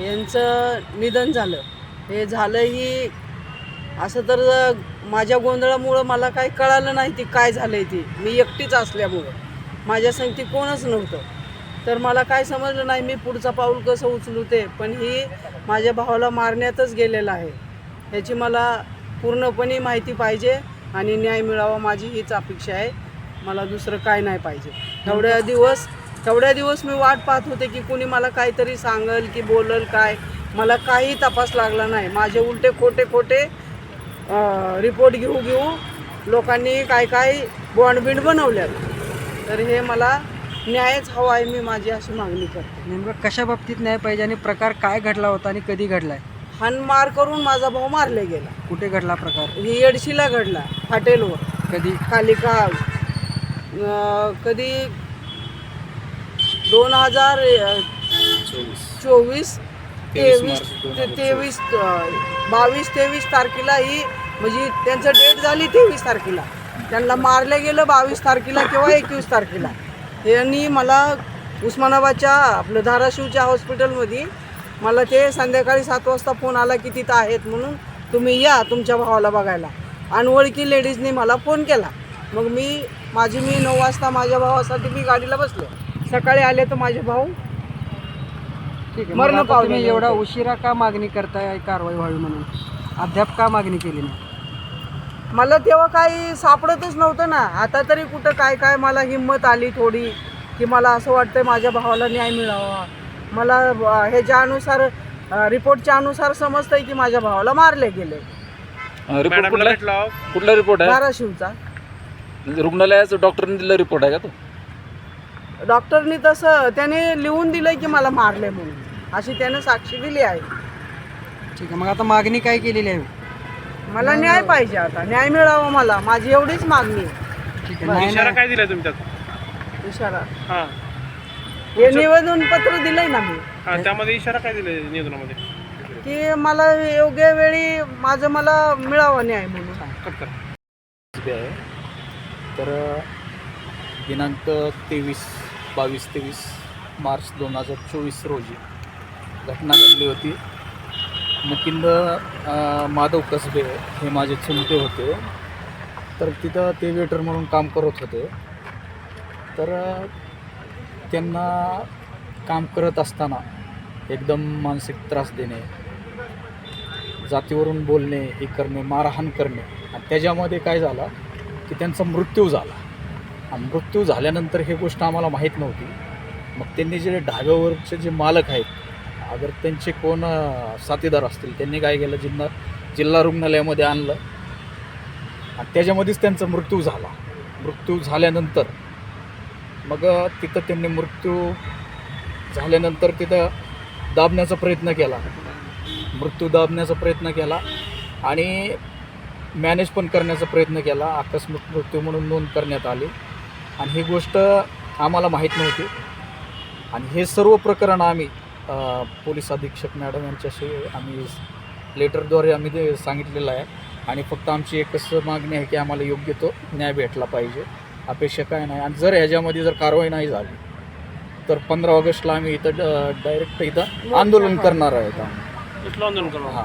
यांचं निधन झालं. हे झालं ही असं तर माझ्या गोंधळामुळं मला काही कळालं नाही ती काय झालं ती. मी एकटीच असल्यामुळं. माझ्या संगती कोणच नव्हतं. तर मला काय समजलं नाही मी पुढचा पाऊल कसं उचलू ते पण ही माझ्या भावाला मारण्यातच गेलेलं आहे. ह्याची मला पूर्णपणे माहिती पाहिजे आणि न्याय मिळावा माझी हीच अपेक्षा आहे. मला दुसरं काय नाही पाहिजे. एवढ्या दिवस तेवढ्या दिवस मी वाट पाहत होते की कोणी मला काहीतरी सांगल की बोलल काय. मला काही तपास लागला नाही. माझे उलटे खोटे खोटे रिपोर्ट घेऊ घेऊ लोकांनी काय काय बॉन्डबिंड बनवल्यात. तर हे मला न्यायच हवा आहे मी माझी अशी मागणी करते. नेमकं कशा बाबतीत न्याय पाहिजे आणि प्रकार काय घडला होता आणि कधी घडलाय? हानमार करून माझा भाऊ मारले गेला. कुठे घडला प्रकार? ही येडशीला घडला हॉटेलवर. कधी? कालिका कधी दोन हजार चोवीस. तेवीस ते तेवीस बावीस तेवीस तारखेला ही म्हणजे त्यांचं डेट झाली तेवीस तारखेला. त्यांना मारलं गेलं बावीस तारखेला किंवा एकवीस तारखेला. यांनी मला उस्मानाबादच्या आपलं धाराशिवच्या हॉस्पिटलमध्ये मला ते संध्याकाळी सात वाजता फोन आला की तिथं आहेत म्हणून तुम्ही या तुमच्या भावाला बघायला. अनोळखी लेडीजनी मला फोन केला. मग मी माझी मी नऊ वाजता माझ्या भावासाठी मी गाडीला बसलो. सकाळी आले तर माझे भाऊ? ठीक आहे मरण आता पावलेले तुम्ही एवढा. उशिरा का मागणी करताय कारवाई व्हावी म्हणून? अद्याप का मागणी केली नाही? मला तेव्हा काही सापडतच नव्हतं ना. आता तरी कुठं काय काय मला हिंमत आली थोडी की मला असं वाटतंय माझ्या भावाला न्याय मिळावा. मला अं, ह्याच्या अनुसार अं, रिपोर्टच्या अनुसार समजतंय की माझ्या भावाला मारले गेले. रिपोर्ट कुठला? कुठला रिपोर्ट आहे? धाराशिवचा. रुग्णालयाचं डॉक्टरने दिलेला रिपोर्ट आहे का तो? डॉक्टरनी तसं त्याने लिहून दिलंय की मला मारले म्हणून. अशी त्याने साक्षी दिली आहे. ठीक आहे मग आता मागणी काय केलेली आहे? मला न्याय पाहिजे आता. न्याय मिळावा मला. माझी एवढीच मागणी आहे. ठीक आहे नाही इशारा. काय दिलाय तुम्ही त्यात इशारा. हा. हे निवेदन पत्र दिलंय ना मी. हा त्यामध्ये इशारा काय दिलाय निवेदनामध्ये? की मला योग्य वेळी माझं मला मिळावा न्याय म्हणून. कट करा. उभे आहे. तर दिनांक तेवीस बावीस तेवीस मार्च दोन हजार चोवीस रोजी घटना घडली होती. मुकिंद माधव कसबे हे माझे चुलते होते. तर तिथं ते वेटर म्हणून काम करत होते. तर त्यांना काम करत असताना एकदम मानसिक त्रास देणे जातीवरून बोलणे हे करणे मारहाण करणे आणि त्याच्यामध्ये काय झालं की त्यांचा मृत्यू झाला. मृत्यू झाल्यानंतर हे गोष्ट आम्हाला माहीत नव्हती. मग त्यांनी जे ढाब्यावरचे जे मालक आहेत अगर त्यांचे कोण साथीदार असतील त्यांनी काय केलं? जिल्हा जिल्हा रुग्णालयामध्ये आणलं. आणि त्याच्यामध्येच त्यांचा मृत्यू झाला. मृत्यू झाल्यानंतर मग तिथं त्यांनी मृत्यू झाल्यानंतर तिथं दाबण्याचा प्रयत्न केला. मृत्यू दाबण्याचा प्रयत्न केला आणि मॅनेज पण करण्याचा प्रयत्न केला. आकस्मिक मृत्यू म्हणून नोंद करण्यात आली. आणि ही गोष्ट आम्हाला माहीत नव्हती. आणि हे सर्व प्रकरण आम्ही पोलीस अधीक्षक मॅडम यांच्याशी आम्ही लेटरद्वारे आम्ही ते सांगितलेलं आहे. आणि फक्त आमची एकच मागणी आहे की आम्हाला योग्य तो न्याय भेटला पाहिजे. अपेक्षा काय नाही. आणि जर ह्याच्यामध्ये जर कारवाई नाही झाली तर पंधरा ऑगस्टला आम्ही इथं डायरेक्ट इथं आंदोलन करणार आहेत आम्ही. इथलं आंदोलन करा हां.